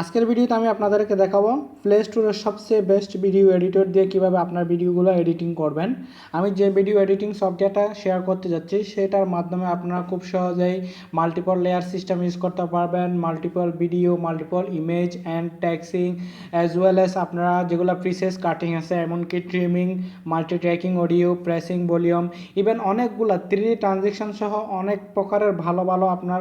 আজকের ভিডিওতে আমি আপনাদেরকে দেখাবো প্লে স্টোরের সবচেয়ে বেস্ট ভিডিও এডিটর দিয়ে কীভাবে আপনার ভিডিওগুলো এডিটিং করবেন। আমি যে ভিডিও এডিটিং সফটওয়্যারটা শেয়ার করতে যাচ্ছি, সেটার মাধ্যমে আপনারা খুব সহজেই মাল্টিপল লেয়ার সিস্টেম ইউজ করতে পারবেন। Multiple video multiple image and texting as well as আপনারা যেগুলো প্রিসেস কাটিং আছে, এমনকি trimming multi tracking audio pressing volume even অনেকগুলো থ্রি ট্রানজেকশন সহ অনেক প্রকারের ভালো ভালো আপনার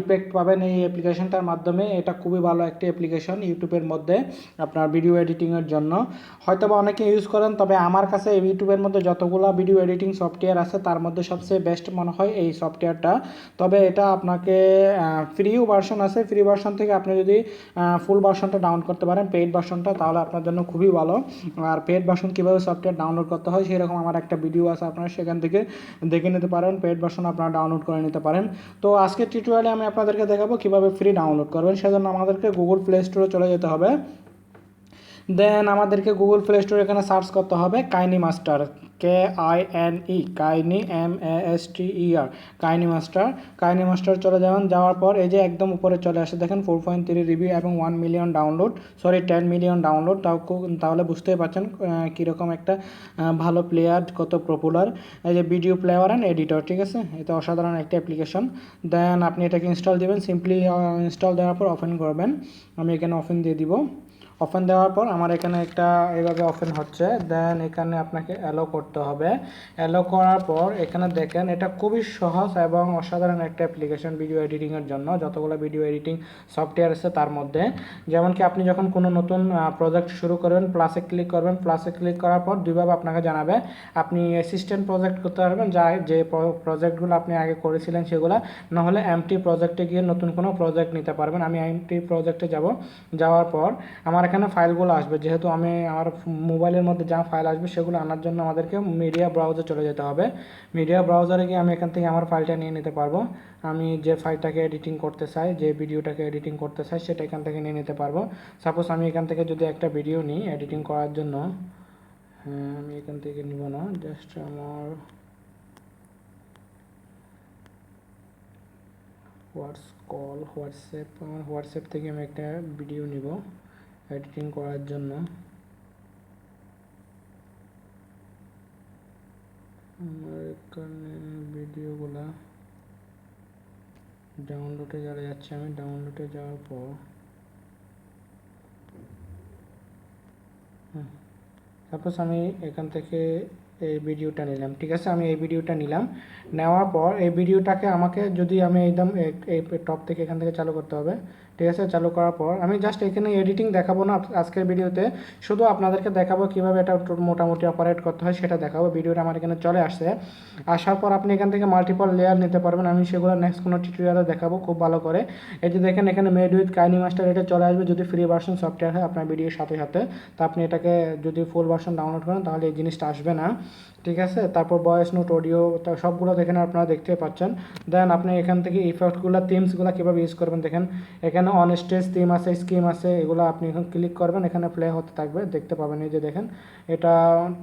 ইফেক্ট পাবেন এই অ্যাপ্লিকেশনটার মাধ্যমে। এটা খুবই ভালো একটি অ্যাপ্লিকেশন ইউটিউবের মধ্যে আপনার ভিডিও এডিটিংয়ের জন্য। হয়তো বা অনেকে ইউজ করেন, তবে আমার কাছে ইউটিউবের মধ্যে যতগুলো ভিডিও এডিটিং সফটওয়্যার আছে, তার মধ্যে সবচেয়ে বেস্ট মনে হয় এই সফটওয়্যারটা তবে এটা আপনাকে ফ্রিও ভার্সন আছে। ফ্রি ভার্সন থেকে আপনি যদি ফুল ভার্সনটা ডাউনলোড করতে পারেন পেইড ভার্সনটা তাহলে আপনার জন্য খুবই ভালো। আর পেইড ভার্সন কীভাবে সফটওয়্যার ডাউনলোড করতে হয়, সেরকম আমার একটা ভিডিও আছে, আপনারা সেখান থেকে দেখে নিতে পারেন। পেইড ভার্সন আপনারা ডাউনলোড করে নিতে পারেন। তো আজকে টিউটোরিয়ালে আমি আপনাদেরকে দেখাবো কীভাবে ফ্রি ডাউনলোড করবেন, সেজন্য আমাদেরকে গুগল প্লে স্টোরে চলে যেতে হবে। দেন আমাদেরকে গুগল প্লে স্টোরে এখানে সার্চ করতে হবে KineMaster K I N E Kine M A S T E R KineMaster KineMaster চলে যাবেন, যাওয়ার পর এই যে একদম উপরে চলে আসে, দেখেন ফোর পয়েন্ট থ্রি রিভিউ এবং one million download sorry ten million download তাও তাহলে বুঝতেই পারছেন কীরকম একটা ভালো প্লেয়ার কত পপুলার এই যে ভিডিও প্লেয়ার অ্যান্ড এডিটর ঠিক আছে? এটা অসাধারণ একটা অ্যাপ্লিকেশন দেন আপনি এটাকে ইনস্টল দেবেন সিম্পলি ইনস্টল দেওয়ার পর ওপেন করবেন। আমি এখানে ওপেন দিয়ে দিব। ওপেন দেওয়ার পর আমার এখানে একটা এইভাবে ওপেন হচ্ছে। দেন এখানে আপনাকে অ্যালো করতে হবে। অ্যালো করার পর এখানে দেখেন, এটা খুবই সহজ এবং অসাধারণ একটা অ্যাপ্লিকেশন ভিডিও এডিটিংয়ের জন্য, যতগুলো ভিডিও এডিটিং সফটওয়্যার আছে তার মধ্যে। যেমন কি আপনি যখন কোনো নতুন প্রজেক্ট শুরু করবেন প্লাসে ক্লিক করবেন প্লাসে ক্লিক করার পর দুইভাবে আপনাকে জানাবে। আপনি অ্যাসিস্ট্যান্ট প্রজেক্ট করতে পারবেন, যা যে প্রজেক্টগুলো আপনি আগে করেছিলেন সেগুলো, নাহলে এমটি প্রজেক্টে গিয়ে নতুন কোনো প্রজেক্ট নিতে পারবেন। আমি এমটি প্রজেক্টে যাব, যাওয়ার পর আমার এখানে ফাইলগুলো আসবে। যেহেতু আমি আমার মোবাইলের মধ্যে যা ফাইল আসবে সেগুলো আনার জন্য আমাদেরকে মিডিয়া ব্রাউজার চলে যেতে হবে। মিডিয়া ব্রাউজারে গিয়ে আমি এখান থেকে আমার ফাইলটা নিয়ে নিতে পারব। আমি যে ফাইলটাকে এডিটিং করতে চাই, যে ভিডিওটাকে এডিটিং করতে চাই, সেটা এখান থেকে নিয়ে নিতে পারব। সাপোজ আমি এখান থেকে যদি একটা ভিডিও নিই এডিটিং করার জন্য হ্যাঁ আমি এখান থেকে নিব না জাস্ট আমার হোয়াটস কল, হোয়াটসঅ্যাপ, আমার হোয়াটসঅ্যাপ থেকে আমি একটা ভিডিও নিব। এডিটিং করার জন্য। আমার এখানে ভিডিওগুলা ডাউনলোডে যারা যাচ্ছে, আমি ডাউনলোডে যাওয়ার পর সাপোজ আমি এখান থেকে এই ভিডিওটা নিলাম, ঠিক আছে? আমি এই ভিডিওটা নিলাম। নেওয়ার পর এই ভিডিওটাকে আমাকে যদি আমি একদম এই টপ থেকে এখান থেকে চালু করতে হবে, ঠিক আছে? চালু করার পর আমি জাস্ট এখানে এডিটিং দেখাবো না আজকের ভিডিওতে। শুধু আপনাদেরকে দেখাবো কীভাবে এটা মোটামুটি অপারেট করতে হয় সেটা দেখাবো। ভিডিওটা আমার এখানে চলে আসছে। আসার পর আপনি এখান থেকে মাল্টিপল লেয়ার নিতে পারবেন। আমি সেগুলো নেক্সট কোনো টিউটোরিয়ালে দেখাবো খুব ভালো করে। এই যে দেখেন, এখানে মেড উইথ কাইনি মাস্টার এটা চলে আসবে। যদি ফ্রি ভার্সন সফটওয়্যার হয় আপনার ভিডিওর সাথে সাথে। তা আপনি এটাকে যদি ফুল ভার্সন ডাউনলোড করেন তাহলে এই জিনিসটা আসবে না। ঠিক আছে? তারপর ভয়েস নোট অডিও সবগুলো দেখেন আপনারা দেখতে পাচ্ছেন। দেন আপনি এখান থেকে ইফেক্টগুলো থিমসগুলো কীভাবে ইউজ করবেন দেখেন। এখানে অন স্টেজ থিম আছে স্কিম আছে, এগুলো আপনি এখন ক্লিক করবেন, এখানে প্লে হতে থাকবে, দেখতে পাবেন। এই যে দেখেন, এটা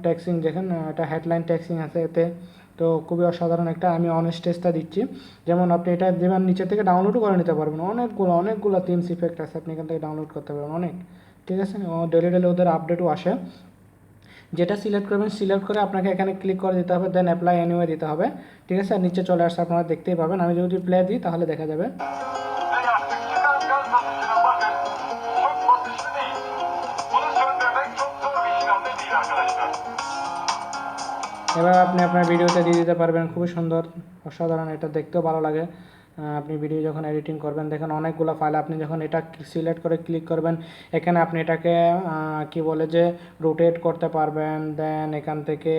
ট্যাক্সিং দেখেন, এটা হেডলাইন ট্যাক্সিং আছে এতে। তো খুবই অসাধারণ একটা, আমি অন স্টেজটা দিচ্ছি। যেমন আপনি এটা দেবেন নিচে থেকে ডাউনলোডও করে নিতে পারবেন। অনেকগুলো অনেকগুলো থিমস ইফেক্ট আছে, আপনি এখান থেকে ডাউনলোড করতে পারবেন অনেক। ঠিক আছে? ডেলি ডেলি ওদের আপডেটও আসে। যেটা সিলেক্ট করবেন সিলেক্ট করে আপনাকে এখানে ক্লিক করে দিতে হবে দেন অ্যাপ্লাই এনিওয়ে দিতে হবে। ঠিক আছে? আর নিচে চলে আসছে, আপনারা দেখতেই পাবেন। আমি যদি প্লে দিই, তাহলে দেখা যাবে. এবার আপনি আপনার ভিডিওতে দিয়ে দিতে পারবেন। খুবই সুন্দর, অসাধারণ, এটা দেখতেও ভালো লাগে। আপনি ভিডিও যখন এডিটিং করবেন, দেখেন অনেকগুলো ফাইল আপনি যখন এটা সিলেক্ট করে ক্লিক করবেন, এখানে আপনি এটাকে কি বলে যে রোটেট করতে পারবেন দেন এখান থেকে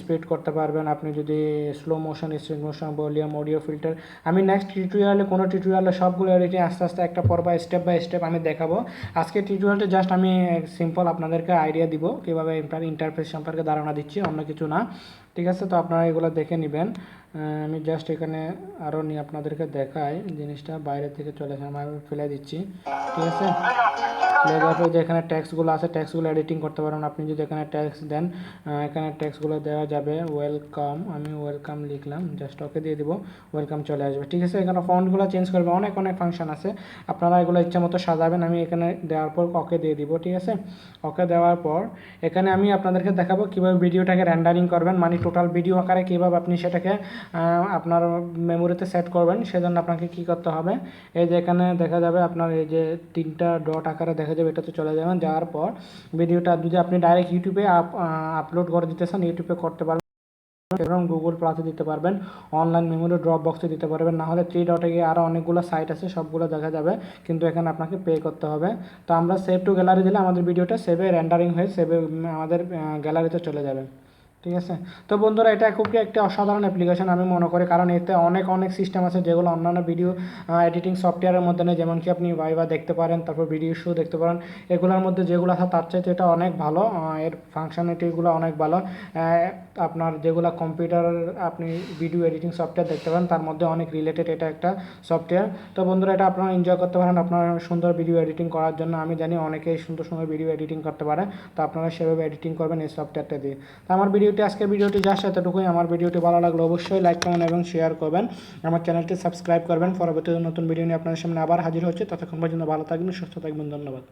স্পিড করতে পারবেন। আপনি যদি slow motion speed motion volume audio filter আমি নেক্সট টিউটোরিয়ালে কোনো টিউটোরিয়ালে সবগুলো এডিটিং আস্তে আস্তে একটা পর বা স্টেপ বাই স্টেপ আমি দেখাবো। আজকে টিউটোরিয়ালটা জাস্ট আমি সিম্পল আপনাদেরকে আইডিয়া দিব, কীভাবে ইন্টারফেস সম্পর্কে ধারণা দিচ্ছি, অন্য কিছু না। ঠিক আছে? তো আপনারা এগুলো দেখে নেবেন। আমি জাস্ট এখানে আরও নিয়ে আপনাদেরকে দেখাই জিনিসটা। বাইরে থেকে চলে আসে আমি ফেলে দিচ্ছি। ঠিক আছে? পর যে এখানে ট্যাক্সগুলো আছে ট্যাক্সগুলো এডিটিং করতে পারবেন। আপনি যদি এখানে ট্যাক্স দেন এখানে ট্যাক্সগুলো দেওয়া যাবে। ওয়েলকাম আমি ওয়েলকাম লিখলাম। জাস্ট ওকে দিয়ে দিব। ওয়েলকাম চলে আসবে। ঠিক আছে? এখানে ফন্টগুলো চেঞ্জ করবে। অনেক অনেক ফাংশন আছে। আপনারা এগুলো ইচ্ছা মতো সাজাবেন। আমি এখানে দেওয়ার পর ওকে দিয়ে দিব। ঠিক আছে? ওকে দেওয়ার পর এখানে আমি আপনাদেরকে দেখাবো কীভাবে ভিডিওটাকে র্যান্ডারিং করবেন। মানে টোটাল ভিডিও আকারে কীভাবে আপনি সেটাকে আপনার মেমোরিতে সেট করবেন, সেজন্য আপনাকে কী করতে হবে? এই যে এখানে দেখা যাবে আপনার এই যে তিনটা ডট আকারে দেখা যাবে, এটাতে চলে যাবেন, যাওয়ার পর ভিডিওটা যদি আপনি ডাইরেক্ট ইউটিউবে আপলোড করে দিতে চান ইউটিউবে করতে পারবেন এবং গুগল প্লাসে দিতে পারবেন অনলাইন মেমোরি ড্রপ বক্সে দিতে পারবেন, না হলে থ্রি ডটে গিয়ে আরও অনেকগুলো সাইট আছে, সবগুলো দেখা যাবে, কিন্তু এখানে আপনাকে পে করতে হবে। তো আমরা সেভ টু গ্যালারি দিলে আমাদের ভিডিওটা সেভে র্যান্ডারিং হয়ে সেভে আমাদের গ্যালারিতে চলে যাবে। ঠিক আছে? তো বন্ধুরা, এটা খুবই একটা অসাধারণ অ্যাপ্লিকেশন আমি মনে করি, কারণ এতে অনেক অনেক সিস্টেম আছে যেগুলো অন্যান্য ভিডিও এডিটিং সফটওয়্যারের মধ্যে নেই। যেমন কি আপনি ভাইবা দেখতে পারেন, তারপর ভিডিও শো দেখতে পারেন। এগুলোর মধ্যে যেগুলো আছে, তার চাইতে এটা অনেক ভালো এর ফাংশনালিটিগুলো অনেক ভালো। আপনার যেগুলো কম্পিউটার আপনি ভিডিও এডিটিং সফটওয়্যার দেখতে পারেন, তার মধ্যে অনেক রিলেটেড এটা একটা সফটওয়্যার তো বন্ধুরা, এটা আপনারা এনজয় করতে পারেন, আপনার সুন্দর ভিডিও এডিটিং করার জন্য। আমি জানি অনেকেই সুন্দর সুন্দর ভিডিও এডিটিং করতে পারে, তো আপনারা সেভাবে এডিটিং করবেন এই সফটওয়্যারটা দিয়ে। তো আমার ভিডিওটি, আজকের ভিডিওটি যার এতটুকুই। আমার ভিডিওটি ভালো লাগল অবশ্যই লাইক কমেন্ট এবং শেয়ার করবেন। আমার চ্যানেলটি সাবস্ক্রাইব করবেন। পরবর্তীতে নতুন ভিডিও নিয়ে আপনাদের সামনে আবার হাজির হচ্ছে। ততক্ষণ পর্যন্ত ভালো থাকবেন, সুস্থ থাকবেন। ধন্যবাদ।